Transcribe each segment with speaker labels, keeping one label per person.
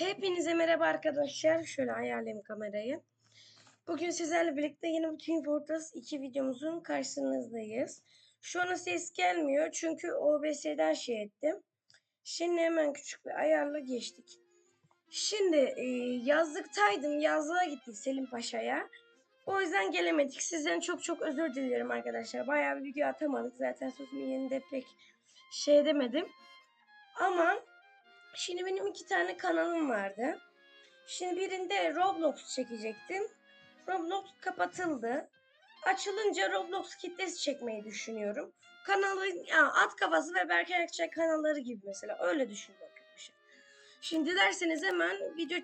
Speaker 1: Hepinize merhaba arkadaşlar. Şöyle ayarlayayım kamerayı. Bugün sizlerle birlikte yeni bir Team Fortress 2 videomuzun karşınızdayız. Şu an ses gelmiyor çünkü OBS'den şey ettim. Şimdi hemen küçük bir ayarla geçtik. Şimdi e, yazlıktaydım. Yazlığa gittik Selim Paşa'ya. O yüzden gelemedik. Sizden çok çok özür dilerim arkadaşlar. Bayağı bir video atamadık. Zaten sözümü yerinde pek şey demedim. Ama Şimdi benim iki tane kanalım vardı. Şimdi birinde Roblox çekecektim. Roblox kapatıldı. Açılınca Roblox kitlesi çekmeyi düşünüyorum. Kanalın ya at kafası ve Berker Akçay kanalları gibi mesela öyle düşünüyorum. Şimdi derseniz hemen video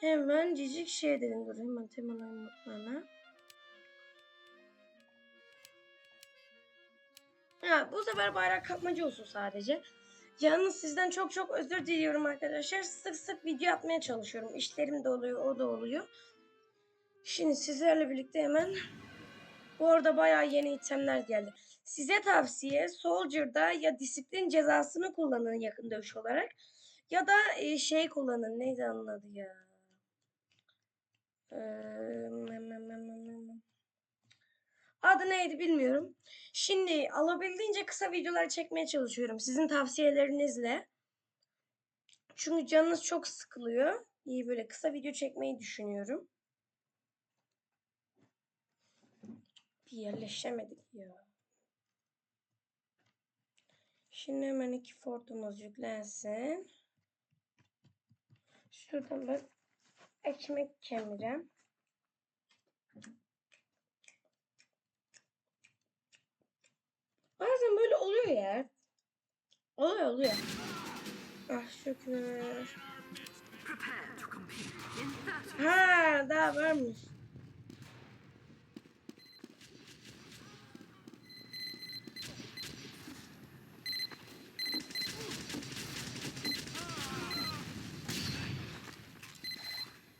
Speaker 1: hemen cicik şey dedim dur hemen temalarım notlarına. Ya bu sefer bayrak kapmacı olsun sadece. Yalnız sizden çok çok özür diliyorum arkadaşlar. Sık sık video atmaya çalışıyorum. İşlerim de oluyor, o da oluyor. Şimdi sizlerle birlikte hemen bu arada bayağı yeni itemler geldi. Size tavsiye Soldier'da ya disiplin cezasını kullanın yakın dövüş olarak ya da e, şey kullanın. Neydi onun adı ya? Ee, Adı neydi bilmiyorum. Şimdi alabildiğince kısa videolar çekmeye çalışıyorum sizin tavsiyelerinizle. Çünkü canınız çok sıkılıyor. İyi böyle kısa video çekmeyi düşünüyorum. Bir yerleşemedik ya. Şimdi hemen iki fortumuz yüklensin. Şuradan ben ekmek kemirem. Bazen böyle oluyor ya. Oluyor oluyor. Ah şükür. Ha daha varmış.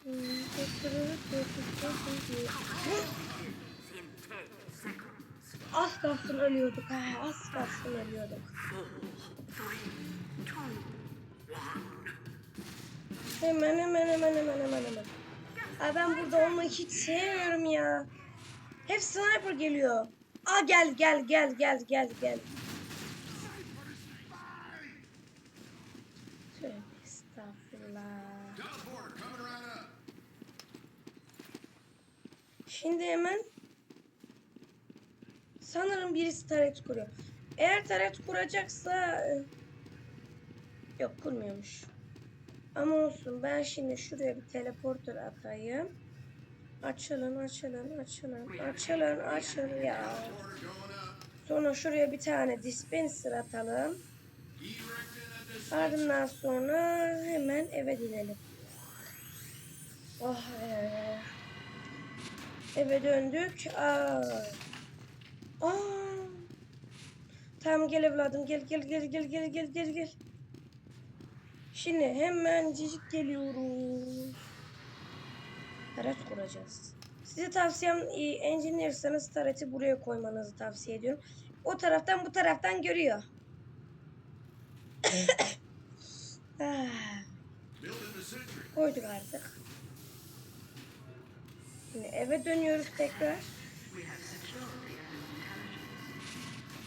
Speaker 2: Hmm,
Speaker 1: Az kalsın ölüyorduk ha. Az kalsın ölüyorduk.
Speaker 2: 4, 3, 2, 1.
Speaker 1: Hemen hemen hemen hemen hemen hemen. Ay ben burada olmayı hiç sevmiyorum ya. Hep sniper geliyor. Aa gel gel gel gel gel gel. Şimdi hemen sanırım birisi taret kuruyor. Eğer taret kuracaksa e, yok kurmuyormuş. Ama olsun ben şimdi şuraya bir teleporter atayım. Açılın açılın açılın açılın açılın ya. Sonra şuraya bir tane dispenser atalım. Ardından sonra hemen eve gidelim. Oh. Eve döndük. Aa. Aa. Tamam gel evladım gel gel gel gel gel gel gel gel. Şimdi hemen cicik geliyoruz. Taret kuracağız. Size tavsiyem e, engineer'sanız tareti buraya koymanızı tavsiye ediyorum. O taraftan bu taraftan görüyor. Ah. Koyduk artık. Şimdi eve dönüyoruz tekrar.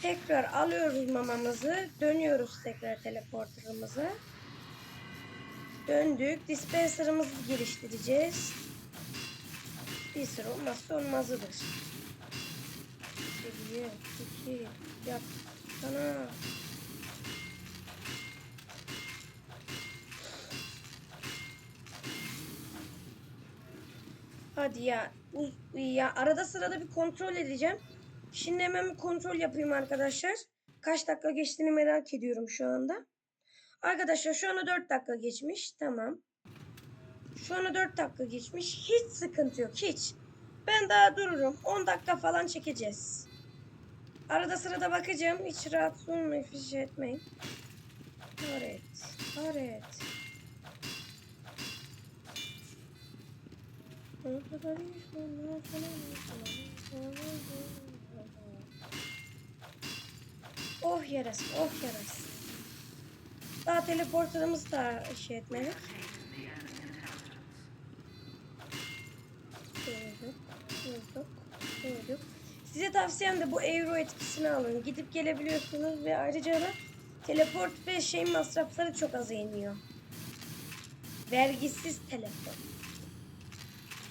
Speaker 1: Tekrar alıyoruz mamamızı. Dönüyoruz tekrar teleporterımıza. Döndük. Dispenser'ımızı geliştireceğiz. Dispenser olmazsa olmazıdır. Bir, iki, yap. Sana. Hadi ya. Ya arada sırada bir kontrol edeceğim. Şimdi hemen bir kontrol yapayım arkadaşlar. Kaç dakika geçtiğini merak ediyorum şu anda. Arkadaşlar şu anda 4 dakika geçmiş. Tamam. Şu anda 4 dakika geçmiş. Hiç sıkıntı yok. Hiç. Ben daha dururum. 10 dakika falan çekeceğiz. Arada sırada bakacağım. Hiç rahatsız olmayın. Fiş etmeyin. Haret. Haret. Oh yarası, oh yarası. Daha teleporterımızı da şey etmedik. Vurduk, vurduk, vurduk. Size tavsiyem de bu euro etkisini alın. Gidip gelebiliyorsunuz ve ayrıca da teleport ve şey masrafları çok az iniyor. Vergisiz teleport.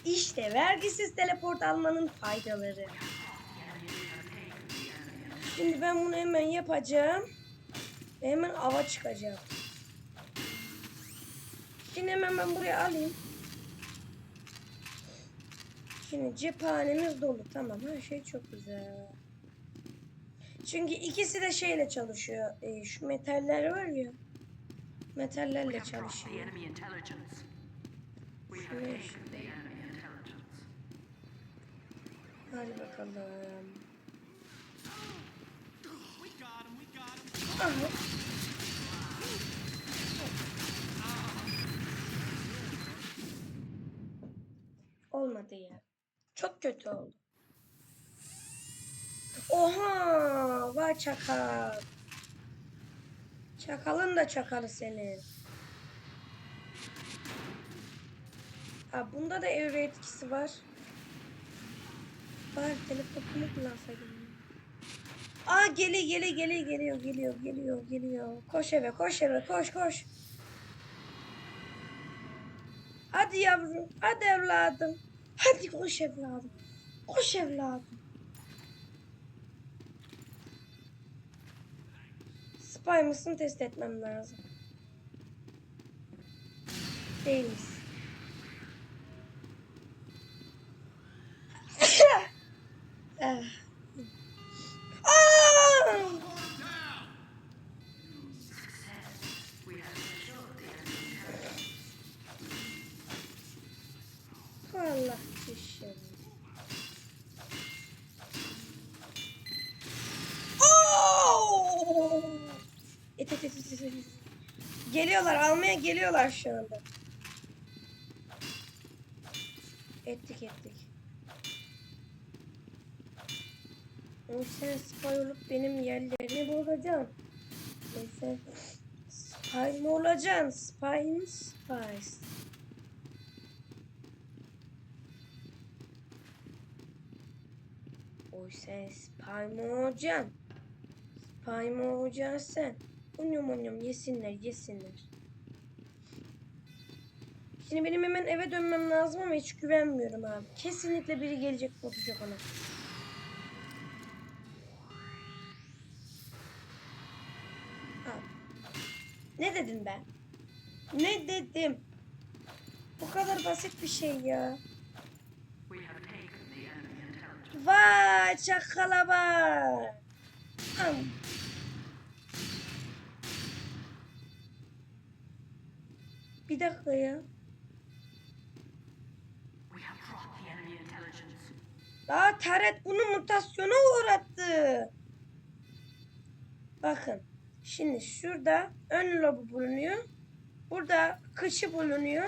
Speaker 1: İşte vergisiz teleport almanın faydaları. Şimdi ben bunu hemen yapacağım. Ve hemen ava çıkacağım. Şimdi hemen ben buraya alayım. Şimdi cephanemiz dolu. Tamam her şey çok güzel. Çünkü ikisi de şeyle çalışıyor. Ee, şu metaller var ya. Metallerle çalışıyor. Şuraya
Speaker 2: intelligence.
Speaker 1: Hadi bakalım. Aha. Olmadı ya. Çok kötü oldu. Oha! Vay çakal. Çakalın da çakalı senin. Ha, bunda da evre etkisi var. Bari teleportumu kullansaydım. Aa geliyor geliyor geliyor geliyor geliyor geliyor geliyor. Koş eve koş eve koş koş. Hadi yavrum hadi evladım. Hadi koş evladım. Koş evladım. Spy mısın test etmem lazım. Değiliz. Ah. Geliyorlar almaya geliyorlar şu anda. Ettik ettik. Ama sen spy olup benim yerlerimi bozacaksın. Neyse. Spy mı olacaksın? Spy mı? Spice. Oy sen spy mı olacaksın? Spy mı olacaksın sen? Onyum onyum yesinler yesinler. Şimdi benim hemen eve dönmem lazım ama hiç güvenmiyorum abi. Kesinlikle biri gelecek bozacak ona. Abi. Ne dedim ben? Ne dedim? Bu kadar basit bir şey ya. Vay çakala bak. Am. Bir dakika ya. Daha taret bunu mutasyona uğrattı. Bakın. Şimdi şurada ön lobu bulunuyor. Burada kıçı bulunuyor.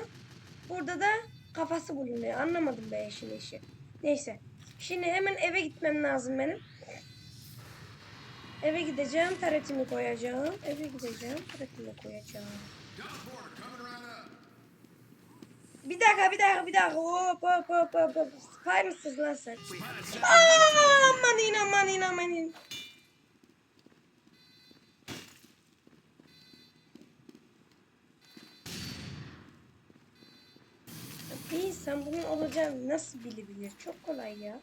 Speaker 1: Burada da kafası bulunuyor. Anlamadım ben işin işi. Neyse. Şimdi hemen eve gitmem lazım benim. Eve gideceğim, taretimi koyacağım. Eve gideceğim, taretimi koyacağım. Bir dakika, bir dakika, bir dakika. Hop, hop, hop, hop, hop. Spy mısın lan sen?
Speaker 2: We have taken
Speaker 1: Aa, amanin, amanin, amanin. Bir insan bunun olacağını nasıl bilebilir? Çok kolay ya.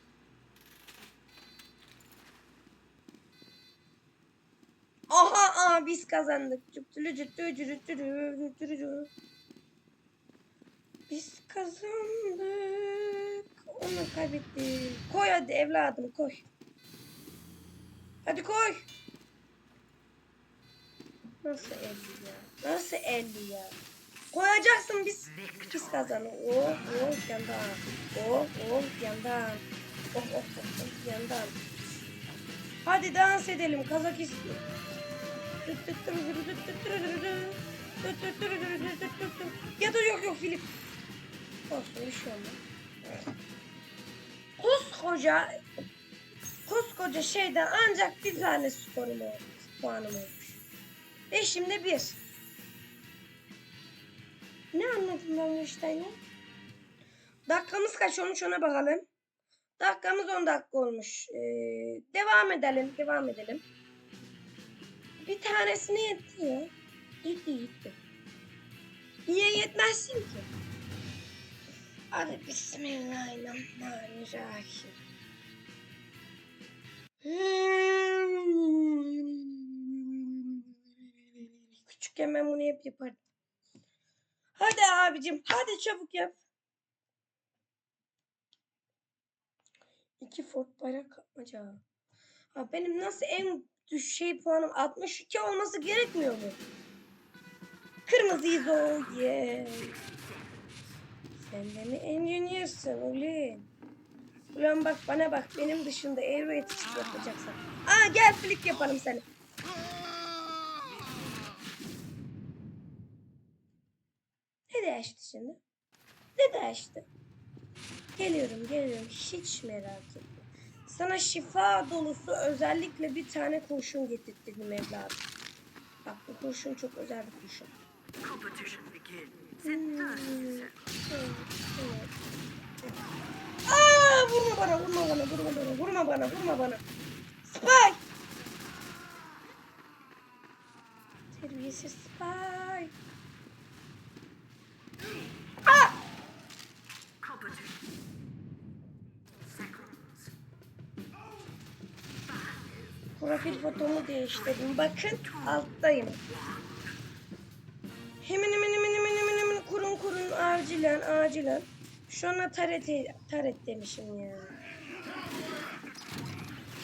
Speaker 1: Aha, aha biz kazandık. Cüptülü cüptülü cüptülü cüptülü cüptülü. Biz kazandık. Onu kaybettik. Koy hadi evladım koy. Hadi koy. Nasıl 50 ya? Nasıl 50 ya? Koyacaksın biz. Biz kazandık. Oh oh yandan. Oh oh yandan. Oh oh oh, oh yandan. Hadi dans edelim Kazakistan. Ya da yok yok Filip. Olsun şey olmaz. Koskoca koskoca şeyden ancak bir tane skorum olmuş. Puanım olmuş. Beşimde bir. Ne anladım ben bu işten ya? Dakikamız kaç olmuş ona bakalım. Dakikamız 10 dakika olmuş. Ee, devam edelim. Devam edelim. Bir tanesini yetti ya. Yetti yetti. Niye yetmezsin ki? Hadi bismillahirrahmanirrahim. Küçükken ben bunu hep yapardım. Hadi abicim hadi çabuk yap. İki Ford bayrak kapmaca. Ha, benim nasıl en düş şey puanım 62 olması gerekmiyor mu? Kırmızıyız o yeah. Sen de mi engineer'sın ulan? Ulan bak bana bak benim dışında aero yetişik yapacaksın. Aa gel flick yapalım seni. Ne değişti şimdi? Ne değişti? Geliyorum geliyorum hiç merak etme. Sana şifa dolusu özellikle bir tane kurşun getirttirdim evladım. Bak bu kurşun çok özel bir kurşun.
Speaker 2: Competition begins in 30 seconds.
Speaker 1: Aa vurma bana vurma bana vurma bana vurma bana vurma bana. Spy! Terbiyesiz spy. Aa! Profil fotomu değiştirdim. Bakın alttayım. Hemen acilen acilen. Şu an taret, taret demişim ya.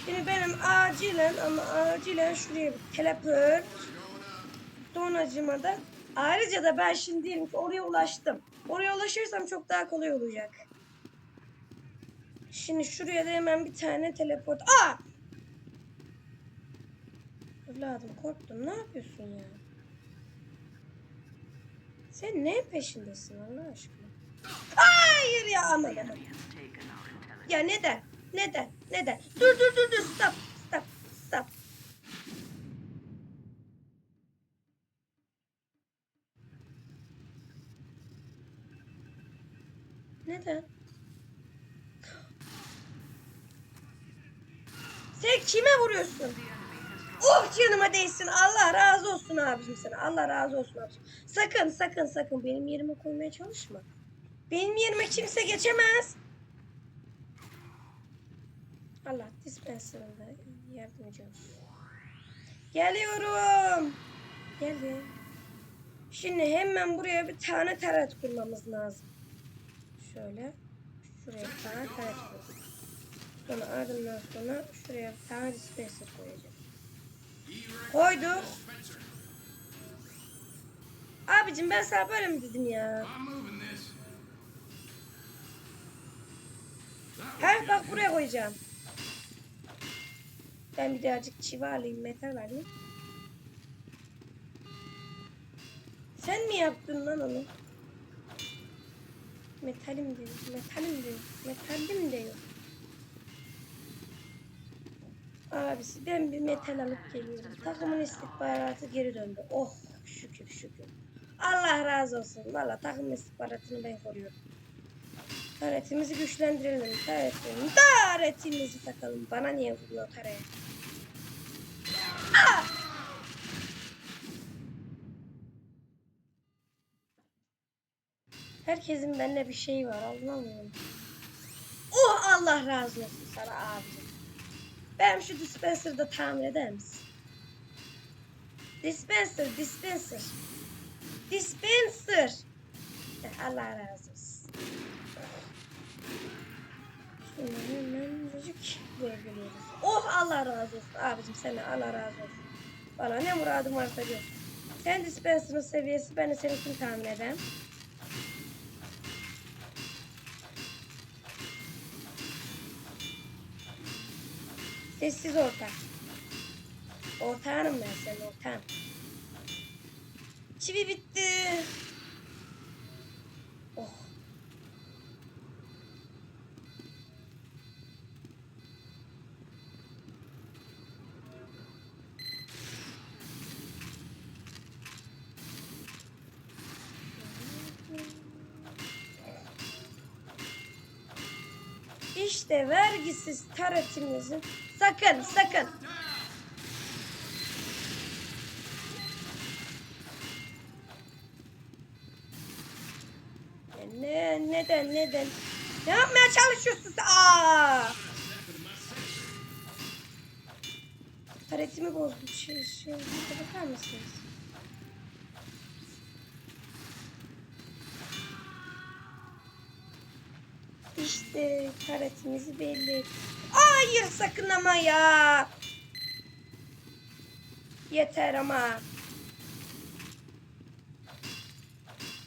Speaker 1: Şimdi benim acilen ama acilen şuraya bir teleport. Donacıma da. Ayrıca da ben şimdi diyelim ki oraya ulaştım. Oraya ulaşırsam çok daha kolay olacak. Şimdi şuraya da hemen bir tane teleport. Aa! Evladım korktum. Ne yapıyorsun ya? Sen neyin peşindesin Allah aşkına? Hayır ya aman aman. Ya neden? Neden? Neden? Dur dur dur dur stop stop stop. Neden? Sen kime vuruyorsun? Oh canıma değsin. Allah razı olsun abicim sana. Allah razı olsun abicim. Sakın sakın sakın benim yerime koymaya çalışma. Benim yerime kimse geçemez. Allah dispenser'ında yardımcı olsun. Geliyorum. Geldim. Şimdi hemen buraya bir tane taret kurmamız lazım. Şöyle. Şuraya bir tane taret koyduk. Sonra ardından sonra şuraya bir tane dispenser koyacağım. Koyduk. Abicim ben sana böyle mi dedim ya? He bak buraya koyacağım. Ben bir birazcık çivi alayım, metal alayım. Sen mi yaptın lan onu? Metalim diyor, metalim diyor, metalim diyor. Abisi ben bir metal alıp geliyorum. Takımın istihbaratı geri döndü. Oh şükür şükür. Allah razı olsun. Valla takım istihbaratını ben koruyorum. Taretimizi güçlendirelim. Taretimizi, taretimizi takalım. Bana niye vuruyor taret? Ah! Herkesin bende bir şey var anlamıyorum. Oh Allah razı olsun sana abicim. Ben şu dispenser'ı da tamir eder misin? Dispenser, dispenser. Dispenser. Allah razı olsun. Şimdi hemencik buraya geliyoruz. Oh Allah razı olsun abicim sana Allah razı olsun. Bana ne muradım varsa gör. Sen dispenser'ın seviyesi ben de seninkini tahmin ederim. Sessiz ortak. Ortağınım ben senin ortağın. Çivi bitti. Oh. İşte vergisiz taratımızın Sakın sakın. Ya Ne neden neden? Ne yapmaya çalışıyorsun? Aa! Taretimi bozdum. Şey, şey, bakar mısınız? İşte taretimizi belli ettik. Hayır sakın ama ya. Yeter ama.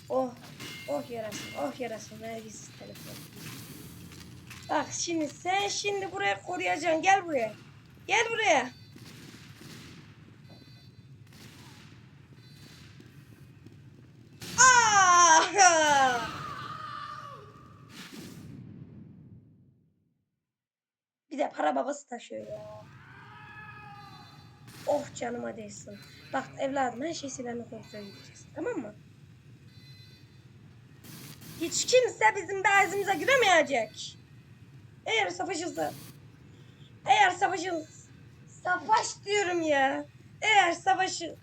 Speaker 1: Oh, oh yarasın, oh yarasın. Vergisiz telefon. Bak şimdi sen şimdi buraya koruyacaksın. Gel buraya. Gel buraya. Aa! Bir babası taşıyor ya. Oh canıma değsin. Bak evladım her şey silahını kontrol edeceğiz. Tamam mı? Hiç kimse bizim bezimize giremeyecek. Eğer savaşırsa eğer savaşın savaş diyorum ya. Eğer savaşı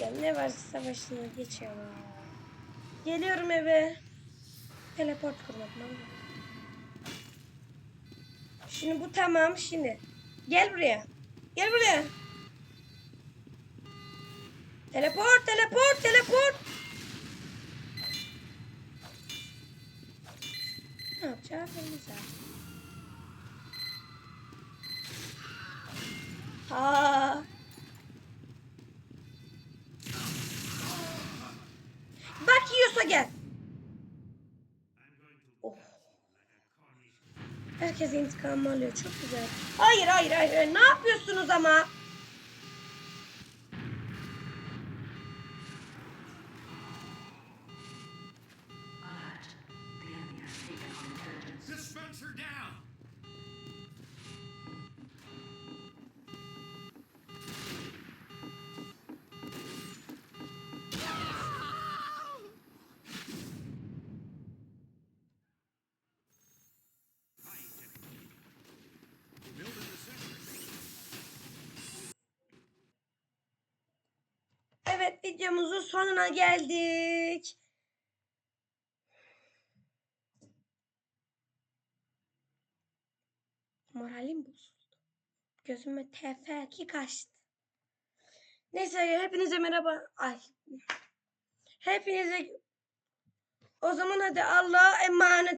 Speaker 1: ya ne var savaşını geçiyorum. Geliyorum eve. Teleport kurmak lazım. Şimdi bu tamam şimdi. Gel buraya. Gel buraya. Teleport, teleport, teleport. Ne yapacağız. Ha. Bak yiyorsa gel. Oh. Herkes intikamını alıyor. Çok güzel. Hayır hayır. hayır. Ne yapıyorsunuz ama? Videomuzun sonuna geldik. Moralim bozuldu. Gözüme TF2 kaçtı. Neyse hepinize merhaba. Ay. Hepinize o zaman hadi Allah'a emanet.